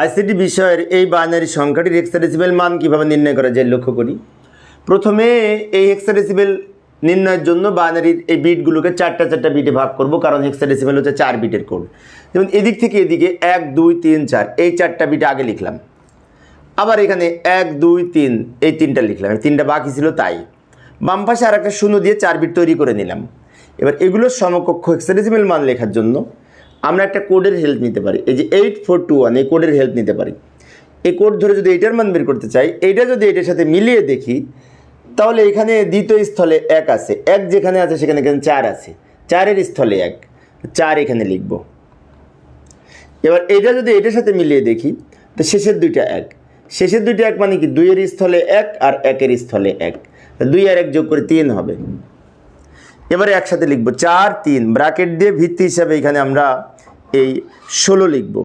ICT বিষয়ের এই binary সংখ্যাটির হেক্সাডেসিমেল মান কীভাবে নির্ণয় করা যায় লক্ষ্য করি। প্রথমে এই হেক্সাডেসিমেল নির্ণয়ের জন্য বাইনারির এই বিটগুলোকে চারটা চারটা বিটে ভাগ করব, কারণ হেক্সাডেসিমেল হচ্ছে চার বিটের কোড। যেমন এদিক থেকে এদিকে এক, দুই, তিন, চার, এই চারটা বিট আগে লিখলাম। আবার এখানে এক, দুই, তিন, এই তিনটা লিখলাম তিনটা বাকি ছিল তাই। বাম পাশে আর একটা শূন্য দিয়ে চার বিট তৈরি করে নিলাম। এবার এগুলোর সমকক্ষ হেক্সাডেসিমেল মান লেখার জন্য আমরা একটা কোডের হেল্প নিতে পারি। এই যে এইট ফোর টু ওয়ান এই কোডের হেল্প নিতে পারি। এই কোড ধরে যদি এইটার মান বের করতে চাই, এইটা যদি এটার সাথে মিলিয়ে দেখি, তাহলে এখানে দ্বিতীয় স্থলে এক আছে। এক যেখানে আছে, সেখানে এখানে চার আছে। চারের স্থলে এক। চার এখানে লিখব। এবার এটা যদি এটার সাথে মিলিয়ে দেখি, তো শেষের দুইটা এক। শেষের দুইটা এক মানে কি? দুইয়ের স্থলে এক আর একের স্থলে এক। দুই আর এক যোগ করে তিন হবে। এবারে একসাথে লিখব চার তিন। ব্র্যাকেট দিয়ে ভিত্তি হিসাবে এখানে আমরা এই ষোলো লিখব।